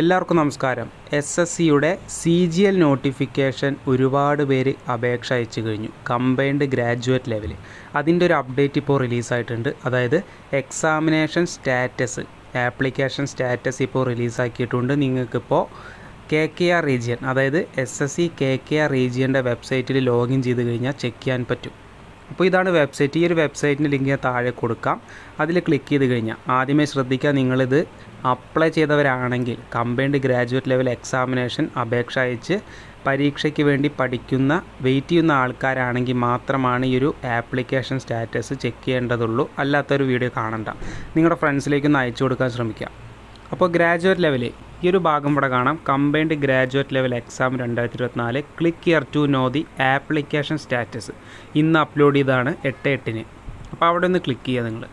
എല്ലാവർക്കും നമസ്കാരം. S S സിയുടെ സി ജി എൽ നോട്ടിഫിക്കേഷൻ ഒരുപാട് പേര് അപേക്ഷ അയച്ചു കഴിഞ്ഞു. കമ്പൈൻഡ് ഗ്രാജുവേറ്റ് ലെവൽ അതിന്റെ ഒരു അപ്ഡേറ്റ് ഇപ്പോൾ റിലീസായിട്ടുണ്ട് അതായത് എക്സാമിനേഷൻ സ്റ്റാറ്റസ് ആപ്ലിക്കേഷൻ സ്റ്റാറ്റസ് ഇപ്പോൾ റിലീസാക്കിയിട്ടുണ്ട് നിങ്ങൾക്കിപ്പോൾ കെ കെ ആർ റീജിയൻ അതായത് S S C K K R റീജിയന്റെ വെബ്സൈറ്റിൽ ലോഗിൻ ചെയ്ത് കഴിഞ്ഞാൽ ചെക്ക് ചെയ്യാൻ പറ്റും. അപ്പോൾ ഇതാണ് വെബ്സൈറ്റ്. ഈ ഒരു വെബ്സൈറ്റിന്റെ ലിങ്ക് ഞാൻ താഴെ കൊടുക്കാം. അതിൽ ക്ലിക്ക് ചെയ്ത് കഴിഞ്ഞാൽ ആദ്യമേ ശ്രദ്ധിക്കുക നിങ്ങളിത് അപ്ലൈ ചെയ്തവരാണെങ്കിൽ കമ്പൈൻഡ് ഗ്രാജുവേറ്റ് ലെവൽ എക്സാമിനേഷൻ അപേക്ഷ അയച്ച് പരീക്ഷയ്ക്ക് വേണ്ടി പഠിക്കുന്ന വെയിറ്റ് ചെയ്യുന്ന ആൾക്കാരാണെങ്കിൽ മാത്രമാണ് ഈ ഒരു ആപ്ലിക്കേഷൻ സ്റ്റാറ്റസ് ചെക്ക് ചെയ്യേണ്ടതുള്ളൂ. അല്ലാത്തൊരു വീഡിയോ കാണണ്ട. നിങ്ങളുടെ ഫ്രണ്ട്സിലേക്കൊന്ന് അയച്ചു കൊടുക്കാൻ ശ്രമിക്കുക അപ്പോൾ ഗ്രാജുവേറ്റ് ലെവൽ ഈ ഒരു ഭാഗം ഇവിടെ കാണാം. കമ്പൈൻഡ് ഗ്രാജുവേറ്റ് ലെവൽ എക്സാം രണ്ടായിരത്തി ഇരുപത്തിനാല് click year to know the application status ഇന്ന് അപ്ലോഡ് ചെയ്താണ് എട്ട് എട്ടിന്. അപ്പോൾ അവിടെ ഒന്ന് ക്ലിക്ക് ചെയ്യുക നിങ്ങൾ.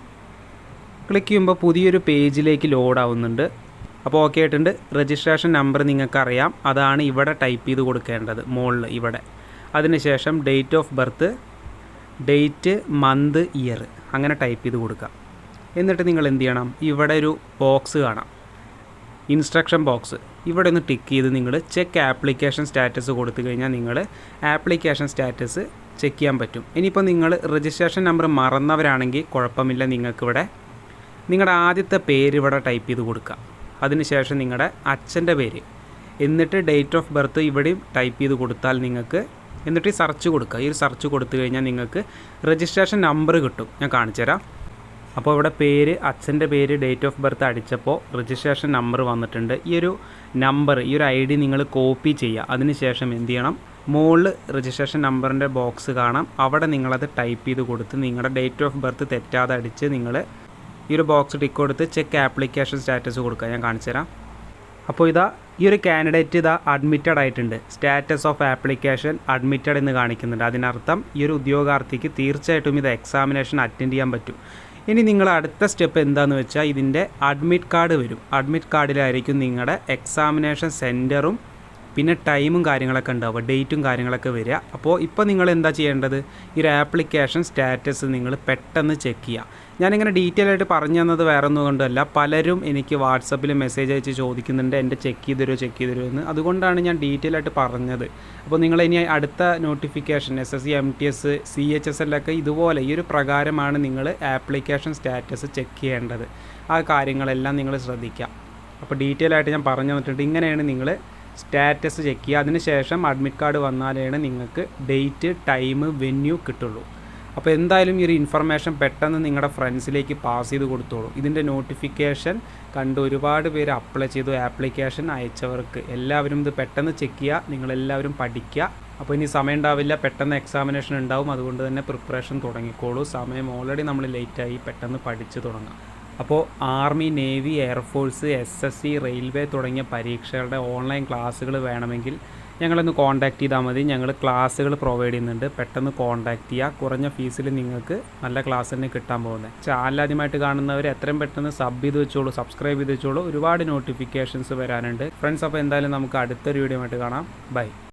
ക്ലിക്ക് ചെയ്യുമ്പോൾ പുതിയൊരു പേജിലേക്ക് ലോഡ് ആവുന്നുണ്ട്. അപ്പോൾ ഓക്കെ ആയിട്ടുണ്ട്. രജിസ്ട്രേഷൻ നമ്പർ നിങ്ങൾക്കറിയാം. അതാണ് ഇവിടെ ടൈപ്പ് ചെയ്ത് കൊടുക്കേണ്ടത്. മുകളിൽ ഇവിടെ. അതിനുശേഷം date of birth date month year അങ്ങനെ ടൈപ്പ് ചെയ്ത് കൊടുക്കുക. എന്നിട്ട് നിങ്ങൾ എന്ത് ചെയ്യണം? ഇവിടെ ഒരു ബോക്സ് കാണാം. Instruction box. ഇവിടെ ഒന്ന് ടിക്ക് ചെയ്ത് നിങ്ങൾ ചെക്ക് ആപ്ലിക്കേഷൻ സ്റ്റാറ്റസ് കൊടുത്തു കഴിഞ്ഞാൽ നിങ്ങൾ ആപ്ലിക്കേഷൻ സ്റ്റാറ്റസ് ചെക്ക് ചെയ്യാൻ പറ്റും. ഇനിയിപ്പോൾ നിങ്ങൾ രജിസ്ട്രേഷൻ നമ്പർ മറന്നവരാണെങ്കിൽ കുഴപ്പമില്ല നിങ്ങൾക്കിവിടെ നിങ്ങളുടെ ആദ്യത്തെ പേര് ഇവിടെ ടൈപ്പ് ചെയ്ത് കൊടുക്കുക അതിനുശേഷം നിങ്ങളുടെ അച്ഛന്റെ പേര്. എന്നിട്ട് ഡേറ്റ് ഓഫ് ബർത്ത് ഇവിടെയും ടൈപ്പ് ചെയ്ത് കൊടുത്താൽ നിങ്ങൾക്ക് എന്നിട്ട് ഈ സെർച്ച് കൊടുക്കുക ഈ ഒരു സെർച്ച് കൊടുത്തു കഴിഞ്ഞാൽ നിങ്ങൾക്ക് രജിസ്ട്രേഷൻ നമ്പർ കിട്ടും. ഞാൻ കാണിച്ചു തരാം അപ്പോൾ ഇവിടെ പേര് അച്ഛന്റെ പേര് ഡേറ്റ് ഓഫ് ബർത്ത് അടിച്ചപ്പോൾ രജിസ്ട്രേഷൻ നമ്പർ വന്നിട്ടുണ്ട്. ഈ ഒരു നമ്പർ ഈ ഒരു ഐ ഡി നിങ്ങൾ കോപ്പി ചെയ്യുക. അതിനുശേഷം എന്ത് ചെയ്യണം? മുകളിൽ രജിസ്ട്രേഷൻ നമ്പറിന്റെ ബോക്സ് കാണാം. അവിടെ നിങ്ങളത് ടൈപ്പ് ചെയ്ത് കൊടുത്ത് നിങ്ങളുടെ ഡേറ്റ് ഓഫ് ബർത്ത് തെറ്റാതെ അടിച്ച് നിങ്ങൾ ഈ ഒരു ബോക്സ് ടിക്ക് കൊടുത്ത് ചെക്ക് ആപ്ലിക്കേഷൻ സ്റ്റാറ്റസ് കൊടുക്കുക. ഞാൻ കാണിച്ചു തരാം. അപ്പോൾ ഇതാ ഈ ഒരു കാൻഡിഡേറ്റ് ഇതാ അഡ്മിറ്റഡ് ആയിട്ടുണ്ട്. സ്റ്റാറ്റസ് ഓഫ് ആപ്ലിക്കേഷൻ അഡ്മിറ്റഡ് എന്ന് കാണിക്കുന്നുണ്ട്. അതിനർത്ഥം ഈ ഒരു ഉദ്യോഗാർത്ഥിക്ക് തീർച്ചയായിട്ടും ഇത് എക്സാമിനേഷൻ അറ്റൻഡ് ചെയ്യാൻ പറ്റും. ഇനി നിങ്ങൾ അടുത്ത സ്റ്റെപ്പ് എന്താണെന്ന് വെച്ചാൽ ഇതിന്റെ അഡ്മിറ്റ് കാർഡ് വരും. അഡ്മിറ്റ് കാർഡിലായിരിക്കും നിങ്ങളുടെ എക്സാമിനേഷൻ സെന്ററും പിന്നെ ടൈമും കാര്യങ്ങളൊക്കെ ഉണ്ടാവുക ഡേറ്റും കാര്യങ്ങളൊക്കെ വരിക. അപ്പോൾ ഇപ്പോൾ നിങ്ങൾ എന്താ ചെയ്യേണ്ടത്? ഈ ഒരു ആപ്ലിക്കേഷൻ സ്റ്റാറ്റസ് നിങ്ങൾ പെട്ടെന്ന് ചെക്ക് ചെയ്യുക. ഞാനിങ്ങനെ ഡീറ്റെയിൽ ആയിട്ട് പറഞ്ഞു തന്നത് വേറെ ഒന്നും കൊണ്ടല്ല. പലരും എനിക്ക് വാട്സപ്പിൽ മെസ്സേജ് അയച്ച് ചോദിക്കുന്നുണ്ട് എന്റെ ചെക്ക് ചെയ്ത് തരുമോ? ചെക്ക് ചെയ്ത് തരുമോ? എന്ന്. അതുകൊണ്ടാണ് ഞാൻ ഡീറ്റെയിൽ ആയിട്ട് പറഞ്ഞത്. അപ്പോൾ നിങ്ങൾ ഇനി അടുത്ത notification S S C M T S C H S എല്ലൊക്കെ ഇതുപോലെ ഈ ഒരു പ്രകാരമാണ് നിങ്ങൾ ആപ്ലിക്കേഷൻ സ്റ്റാറ്റസ് ചെക്ക് ചെയ്യേണ്ടത്. ആ കാര്യങ്ങളെല്ലാം നിങ്ങൾ ശ്രദ്ധിക്കുക. അപ്പോൾ ഡീറ്റെയിൽ ആയിട്ട് ഞാൻ പറഞ്ഞു തന്നിട്ടുണ്ട്. ഇങ്ങനെയാണ് നിങ്ങൾ സ്റ്റാറ്റസ് ചെക്ക് ചെയ്യുക. അതിനുശേഷം അഡ്മിറ്റ് കാർഡ് വന്നാലാണ് നിങ്ങൾക്ക് ഡേറ്റ് ടൈം വെന്യൂ കിട്ടുള്ളൂ. അപ്പോൾ എന്തായാലും ഈ ഒരു ഇൻഫർമേഷൻ പെട്ടെന്ന് നിങ്ങളുടെ ഫ്രണ്ട്സിലേക്ക് പാസ് ചെയ്ത് കൊടുത്തോളൂ. ഇതിന്റെ നോട്ടിഫിക്കേഷൻ കണ്ട് ഒരുപാട് പേര് അപ്ലൈ ചെയ്തു. ആപ്ലിക്കേഷൻ അയച്ചവർക്ക് എല്ലാവരും ഇത് പെട്ടെന്ന് ചെക്ക് ചെയ്യുക. നിങ്ങളെല്ലാവരും പഠിക്കുക. അപ്പോൾ ഇനി സമയം ഉണ്ടാവില്ല. പെട്ടെന്ന് എക്സാമിനേഷൻ ഉണ്ടാവും. അതുകൊണ്ട് തന്നെ പ്രിപ്പറേഷൻ തുടങ്ങിക്കോളൂ. സമയം ഓൾറെഡി നമ്മൾ ലേറ്റായി പെട്ടെന്ന് പഠിച്ച് തുടങ്ങാം. അപ്പോൾ army navy air force S S C railway തുടങ്ങിയ പരീക്ഷകളുടെ ഓൺലൈൻ ക്ലാസ്സുകൾ വേണമെങ്കിൽ ഞങ്ങളൊന്ന് കോൺടാക്റ്റ് ചെയ്താൽ മതി. ഞങ്ങൾ ക്ലാസ്സുകൾ പ്രൊവൈഡ് ചെയ്യുന്നുണ്ട്. പെട്ടെന്ന് കോൺടാക്റ്റ് ചെയ്യുക കുറഞ്ഞ ഫീസിൽ നിങ്ങൾക്ക് നല്ല ക്ലാസ് തന്നെ കിട്ടാൻ പോകുന്നത്. ചാനൽ ആദ്യമായിട്ട് കാണുന്നവർ എത്രയും പെട്ടെന്ന് സബ് ചെയ്ത് വെച്ചോളൂ സബ്സ്ക്രൈബ് ചെയ്ത് വെച്ചോളൂ. ഒരുപാട് നോട്ടിഫിക്കേഷൻസ് വരാനുണ്ട്. ഫ്രണ്ട്സ് അപ്പോൾ എന്തായാലും നമുക്ക് അടുത്തൊരു വീഡിയോ ആയിട്ട് കാണാം. ബൈ.